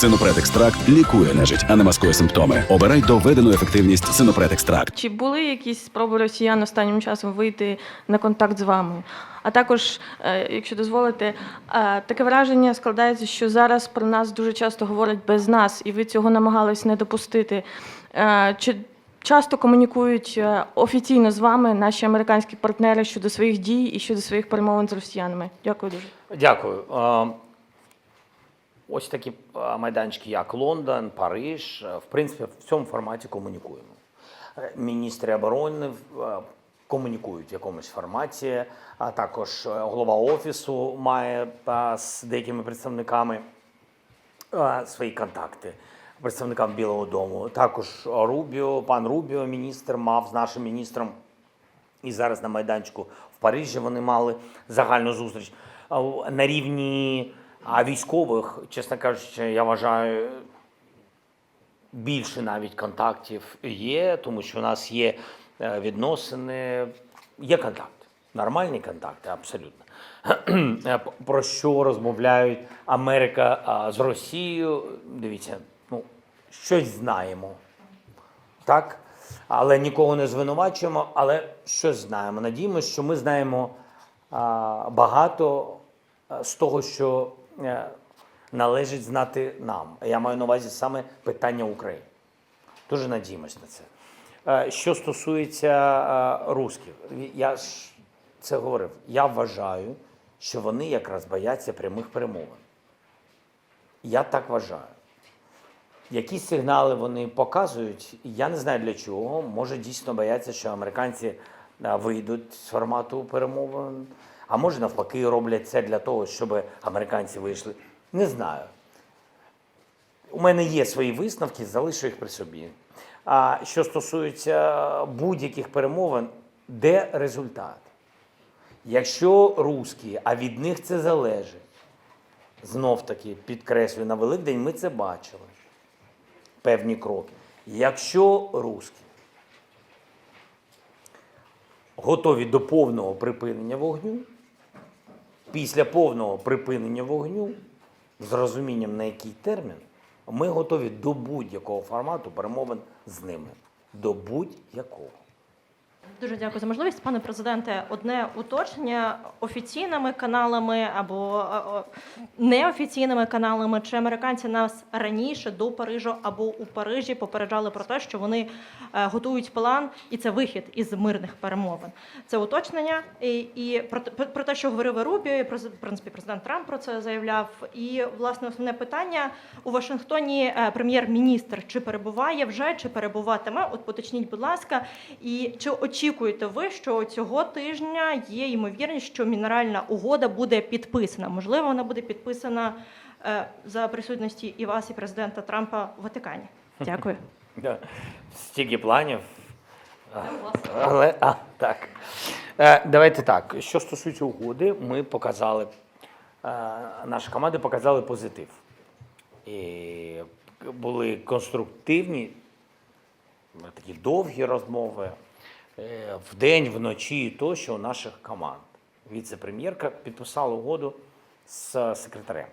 Синопред екстракт лікує нежить, а не маскує симптоми. Обирай доведену ефективність Синопред екстракт. Чи були якісь спроби росіян останнім часом вийти на контакт з вами? А також, е, якщо дозволите, е, таке враження складається, що зараз про нас дуже часто говорять без нас, і ви цього намагались не допустити. Е, Чи часто комунікують офіційно з вами наші американські партнери щодо своїх дій і щодо своїх перемовин з росіянами? Дякую дуже. Дякую. Ось такі е, майданчики, як Лондон, Париж, е, в принципі, в цьому форматі комунікуємо. Е, Міністри оборони комунікують в якомусь форматі, а також голова офісу має з деякими представниками свої контакти представникам Білого Дому. Також Рубіо, пан Рубіо, міністр, мав з нашим міністром і зараз на майданчику в Парижі вони мали загальну зустріч. На рівні а, військових, чесно кажучи, я вважаю, більше навіть контактів є, тому що у нас є е, відносини, є контакт, нормальні контакти, абсолютно. Е, Про що розмовляють Америка з Росією? Дивіться, ну, щось знаємо так? Але нікого не звинувачуємо, але щось знаємо. Надіємося, що ми знаємо багато з того, що належить знати нам. Я маю на увазі саме питання України. Дуже надіємось на це. Е, Що стосується е, русських, я ж це говорив. Я вважаю, що вони якраз бояться прямих перемовин. Я так вважаю. Які сигнали вони показують, я не знаю для чого. Може дійсно бояться, що американці вийдуть з формату перемовин, а може навпаки роблять це для того, щоб американці вийшли. Не знаю. У мене є свої висновки, залишу їх при собі. А що стосується будь-яких перемовин, де результат? Якщо русські, а від них це залежить, знов таки підкреслюю, на Великдень ми це бачили певні кроки. Якщо русські готові до повного припинення вогню, після повного припинення вогню, з розумінням на який термін, ми готові до будь-якого формату перемовин з ними. До будь-якого. Дуже дякую за можливість, пане президенте. Одне уточнення офіційними каналами або е, е, неофіційними каналами. Чи американці нас раніше до Парижу або у Парижі попереджали про те, що вони е, готують план, і це вихід із мирних перемовин? Це уточнення і, і про, про те, що говорив Рубіо, і в принципі президент Трамп про це заявляв. І власне основне питання у Вашингтоні прем'єр-міністр чи перебуває вже, чи перебуватиме? От поточніть, будь ласка, і чи очікуєте ви, що цього тижня є ймовірність, що мінеральна угода буде підписана? Можливо, вона буде підписана е, за присутності і вас, і президента Трампа в Ватикані. Дякую. Стільки планів. Але а, так. Е, давайте так. Що стосується угоди, ми показали, е, наша команда показали позитив. І були конструктивні, такі довгі розмови вдень, вночі тощо у наших команд. Віце-прем'єрка підписала угоду з секретарем.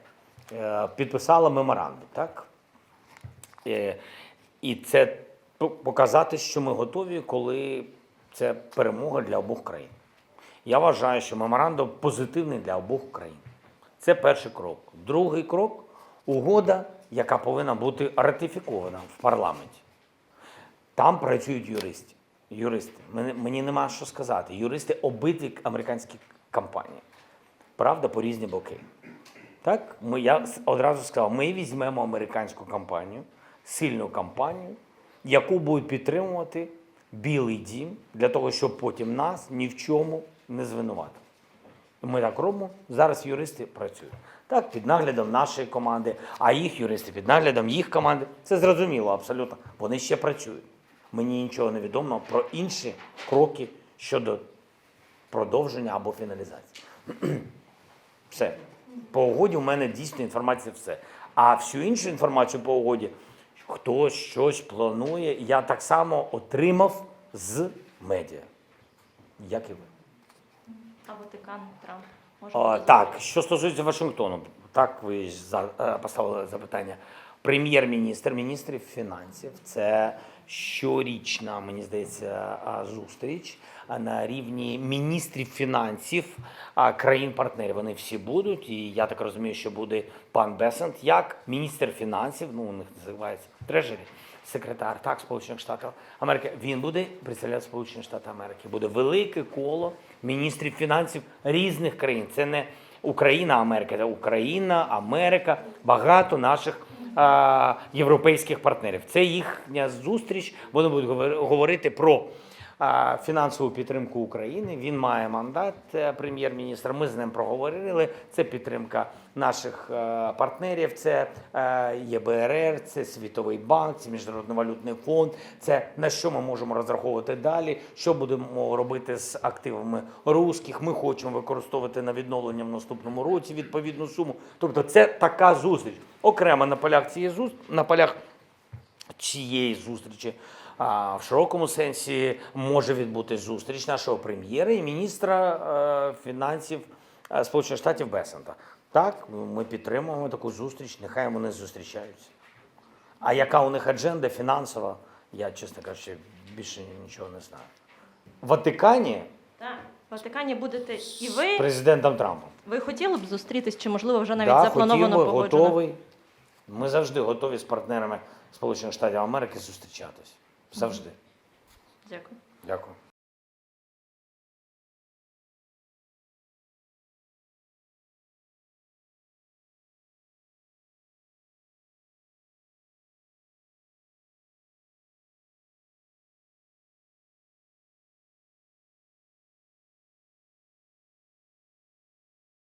Е, Підписала меморандум, так? Е, І це показати, що ми готові, коли це перемога для обох країн. Я вважаю, що меморандум позитивний для обох країн. Це перший крок. Другий крок угода, яка повинна бути ратифікована в парламенті. Там працюють юристи. Юристи. Мені, мені нема що сказати. Юристи обидві американські компанії. Правда, по різні боки. Так, ми, я одразу сказав, ми візьмемо американську компанію, сильну компанію, яку будуть підтримувати Білий дім для того, щоб потім нас ні в чому не звинуватили. Ми так робимо. Зараз юристи працюють. Так, під наглядом нашої команди, а їх юристи під наглядом їх команди. Це зрозуміло абсолютно. Вони ще працюють. Мені нічого не відомо про інші кроки щодо продовження або фіналізації. Все. По угоді у мене дійсно інформація все. А всю іншу інформацію по угоді, хто щось планує, я так само отримав з медіа. Як і ви. А Ватикан Трамп А, так, що стосується Вашингтону, так ви ж за, е, поставили запитання. прем'єр-міністр, міністрів фінансів. Це щорічна, мені здається, зустріч на рівні міністрів фінансів країн-партнерів. Вони всі будуть. І я так розумію, що буде пан Бесент як міністр фінансів. Ну, у них називається трежері. Секретар так Сполучених Штатів Америки. Він буде представляти Сполучені Штати Америки. Буде велике коло міністрів фінансів різних країн. Це не Україна, Америка, це Україна, Америка, багато наших європейських партнерів. Це їхня зустріч. Вони будуть говори- говорити про фінансову підтримку України. Він має мандат е, прем'єр-міністра. Ми з ним проговорили. Це підтримка наших е, партнерів. Це е, ЄБРР, це Світовий банк, це Міжнародний валютний фонд. Це на що ми можемо розраховувати далі. Що будемо робити з активами русських. Ми хочемо використовувати на відновлення в наступному році відповідну суму. Тобто, це така зустріч. Окремо на полях цієї зустрічі, на полях цієї зустрічі. В широкому сенсі може відбутись зустріч нашого прем'єра і міністра е, фінансів е, Сполучених Штатів Бесента. Так, ми підтримуємо таку зустріч, нехай вони зустрічаються. А яка у них адженда фінансова, я, чесно кажучи, більше нічого не знаю. В Ватикані Так, в Ватикані будете і з ви. президентом Трампом. Ви хотіли б зустрітись, чи можливо вже навіть Да, заплановано хотів би, погоджено? готовий. Ми завжди готові з партнерами Сполучених Штатів Америки зустрічатись. Завжди. Дякую. Дякую.